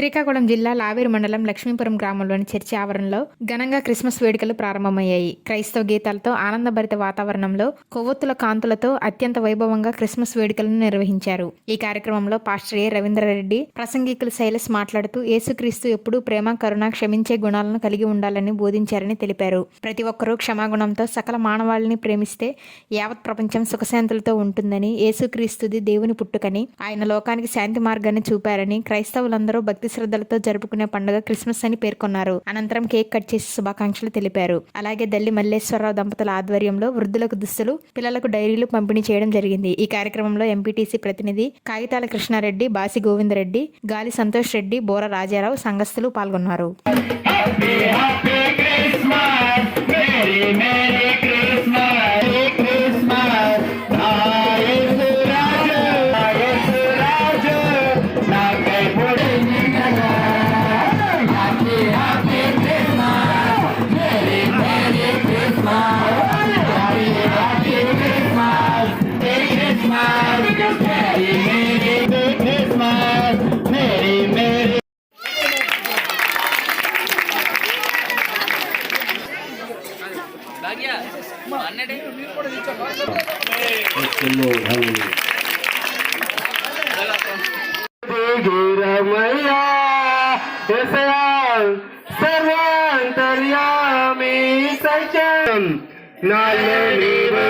శ్రీకాకుళం జిల్లా లావేరు మండలం లక్ష్మీపురం గ్రామంలోని చర్చి ఆవరణలో ఘనంగా క్రిస్మస్ వేడుకలు ప్రారంభమయ్యాయి. క్రైస్తవ గీతాలతో ఆనందభరిత వాతావరణంలో కొవ్వొత్తుల కాంతులతో అత్యంత వైభవంగా క్రిస్మస్ వేడుకలను నిర్వహించారు. ఈ కార్యక్రమంలో పాస్టర్ ఏ. రవీంద్రారెడ్డి ప్రసంగికులు శైలస్ మాట్లాడుతూ యేసుక్రీస్తు ఎప్పుడూ ప్రేమ కరుణ క్షమించే గుణాలను కలిగి ఉండాలని బోధించారని తెలిపారు. ప్రతి ఒక్కరూ క్షమాగుణంతో సకల మానవాళిని ప్రేమిస్తే యావత్ ప్రపంచం సుఖశాంతులతో ఉంటుందని యేసుక్రీస్తుది దేవుని పుట్టుకని ఆయన లోకానికి శాంతి మార్గాన్ని చూపారని క్రైస్తవులందరూ భక్తి శ్రద్ధలతో జరుపుకునే పండుగ క్రిస్మస్ అని పేర్కొన్నారు. అనంతరం కేక్ కట్ చేసి శుభాకాంక్షలు తెలిపారు. అలాగే దల్లి మల్లేశ్వరరావు దంపతుల ఆధ్వర్యంలో వృద్ధులకు దుస్తులు పిల్లలకు డైరీలు పంపిణీ చేయడం జరిగింది. ఈ కార్యక్రమంలో ఎంపీటీసీ ప్రతినిధి కాగితాల కృష్ణారెడ్డి బాసి గోవిందరెడ్డి గాలి సంతోష్ రెడ్డి బోర రాజారావు సంఘస్థులు పాల్గొన్నారు. గిరమయ్యా సర్వాంతర్యామి సత్యం నాలో నీవు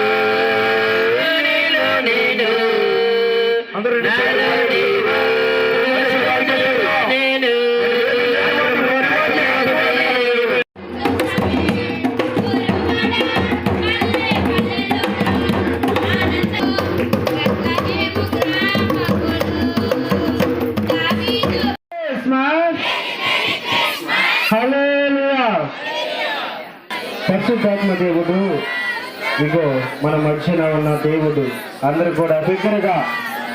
పరిశుద్ధాత్మ దేవుడు. ఇగో మన మధ్యన ఉన్న దేవుడు. అందరూ కూడా బిగ్గరగా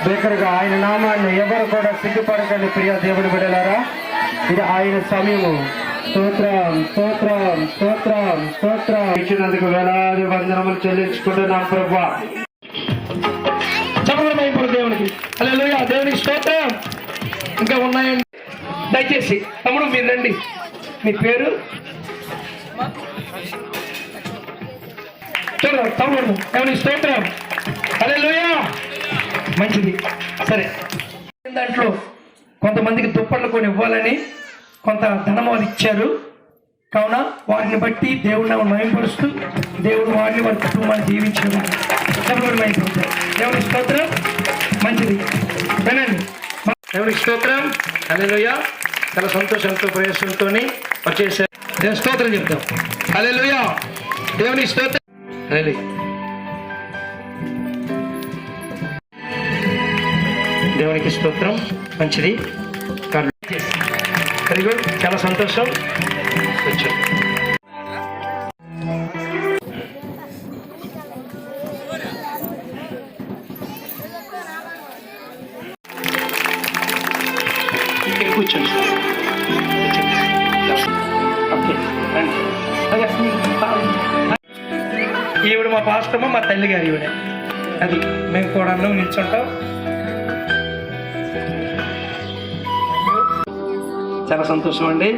బిగ్గరగా ఆయన నామాన్ని ఎవరు కూడా సిగ్గుపడకండి ప్రియ దేవుడు బిడలారా ఇది ఆయన సమయము. స్తోత్రం స్తోత్రం స్తోత్రం స్తోత్రం. ఇచ్చినందుకు వేలాది వందనములు చెల్లించుకుంటున్నాం ప్రభు. చెప్పడం దేవునికి? హల్లెలూయా దేవునికి స్తోత్రం. ఇంకా ఉన్నాయండి. దయచేసి తమ్ముడు మీరు రండి. మీ పేరు? తమ్ముడు ఏమని స్తోత్రం. అదే మంచిది. సరే. దాంట్లో కొంతమందికి దుప్పట్లు కొని ఇవ్వాలని కొంత ధనం వాళ్ళు ఇచ్చారు. కావున వారిని బట్టి దేవుడిని మయంపరుస్తూ దేవుడు వారిని వారి కుటుంబాన్ని దీవించారు దేవుడు మయంపరుస్తారు దేవుని స్తోత్రం. మంచిది. వినండి. దేవునికి స్తోత్రం. హల్లెలూయా. చాలా సంతోషంతో ప్రయాసంతో వచ్చేసారు. దేవుని స్తోత్రం చెప్తాం. హల్లెలూయా. దేవుని స్తోత్రం. దేవునికి స్తోత్రం. మంచిది. వెరీ గుడ్ చాలా సంతోషం. కొంచెం. కూర్చోండి. ఈవిడ మా పాస్టమ్మ మా తల్లి గారు ఈవిడ. అది మేము కూడా అన్నం నిల్చుంటాం. చాలా సంతోషం అండి.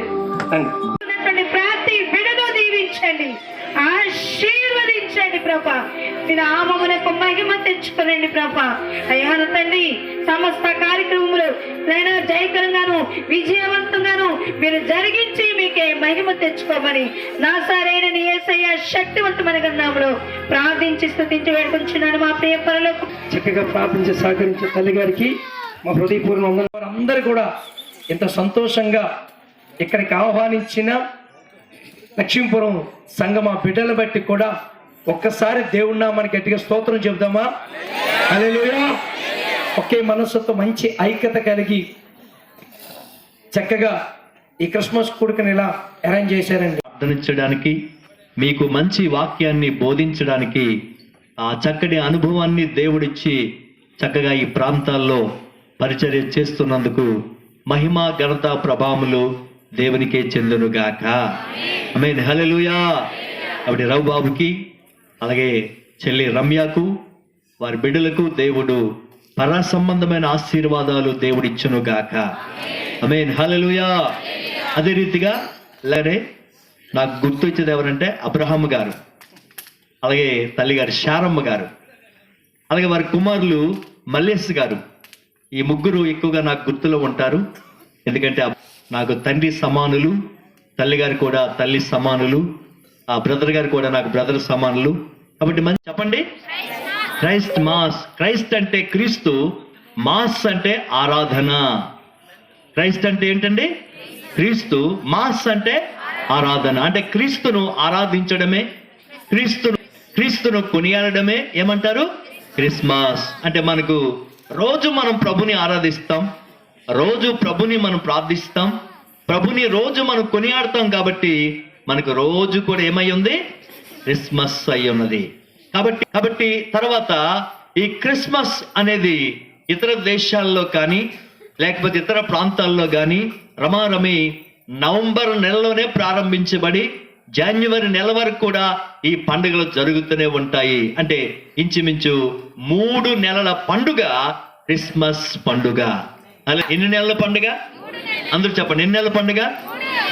ఉన్నటువంటి ప్రతి బిడను దీవించండి. ఆశీర్వదించండి ప్రభా. మీ నామమునకు మహిమ తెచ్చుకోనండి ప్రభా. అయ్యా తండ్రి సమస్త కార్యక్రమములు నైనా జయకరంగాను విజయవంతంగాను మీరు జరిగించి మీకే మహిమ తెచ్చుకోమని నా సరైన నీ శక్తివంతమైన నామలో ప్రార్థించి స్థుతించి వేడుకుంటున్నాను మా ప్రియ పరలోకి చక్కగా ప్రార్థించి సహకరించే తల్లి గారికి మా హృదయపూర్ణ అందరూ కూడా ఎంత సంతోషంగా ఇక్కడికి ఆహ్వానించిన లక్ష్మీపురం సంగమ బిడ్డలు బట్టి కూడా ఒక్కసారి దేవుడి మనకి గట్టిగా స్తోత్రం చెబుదామా? హల్లెలూయా. ఒకే మనస్సుతో మంచి ఐక్యత కలిగి చక్కగా ఈ క్రిస్మస్ కొడుకుని ఇలా అరేంజ్ చేశారండి. ప్రార్థనించడానికి మీకు మంచి వాక్యాన్ని బోధించడానికి ఆ చక్కటి అనుభవాన్ని దేవుడిచ్చి చక్కగా ఈ ప్రాంతాల్లో పరిచర్య చేస్తున్నందుకు మహిమ ఘనత ప్రభావములు దేవునికే చెందునుగాక. ఆమె హల్లెలూయా. ఆవిడ రఘుబాబుకి అలాగే చెల్లి రమ్యకు వారి బిడ్డలకు దేవుడు పర సంబంధమైన ఆశీర్వాదాలు దేవుడిచ్చునుగాక అమేన్ హలలుయా అదే రీతిగా అలాగే నాకు గుర్తు వచ్చేది ఎవరంటే అబ్రహాం గారు. అలాగే తల్లిగారు శారమ్మ గారు. అలాగే వారి కుమారులు మల్లేష్ గారు. ఈ ముగ్గురు ఎక్కువగా నాకు గుర్తులో ఉంటారు. ఎందుకంటే నాకు తండ్రి సమానులు తల్లి గారు కూడా తల్లి సమానులు. ఆ బ్రదర్ గారు కూడా నాకు బ్రదర్ సమానులు. కాబట్టి మంచి చెప్పండి. క్రైస్ట్ మాస్ క్రైస్ట్ అంటే క్రీస్తు మాస్ అంటే ఆరాధన. క్రైస్ట్ అంటే ఏంటండి? క్రీస్తు మాస్ అంటే ఆరాధన. అంటే క్రీస్తును ఆరాధించడమే క్రీస్తును క్రీస్తును కొనియాడమే ఏమంటారు? క్రిస్మస్. అంటే మనకు రోజు మనం ప్రభుని ఆరాధిస్తాం రోజు ప్రభుని మనం ప్రార్థిస్తాం ప్రభుని రోజు మనం కొనియాడతాం కాబట్టి మనకు రోజు కూడా ఏమై ఉంది? క్రిస్మస్ అయి ఉన్నది. కాబట్టి కాబట్టి తర్వాత ఈ క్రిస్మస్ అనేది ఇతర దేశాల్లో కానీ లేకపోతే ఇతర ప్రాంతాల్లో కానీ రమారమి నవంబర్ నెలలోనే ప్రారంభించబడి జనవరి నెల వరకు కూడా ఈ పండుగలు జరుగుతూనే ఉంటాయి. అంటే ఇంచుమించు మూడు నెలల పండుగ క్రిస్మస్ పండుగ. అలా ఎన్ని నెలల పండుగ? అందరూ చెప్పండి ఎన్ని నెలల పండుగ?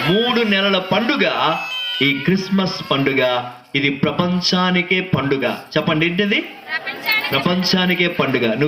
మూడు నెలల పండుగ ఈ క్రిస్మస్ పండుగ ఇది ప్రపంచానికే పండుగ. చెప్పండి ఏంటిది? ప్రపంచానికే. పండుగ. నువ్వు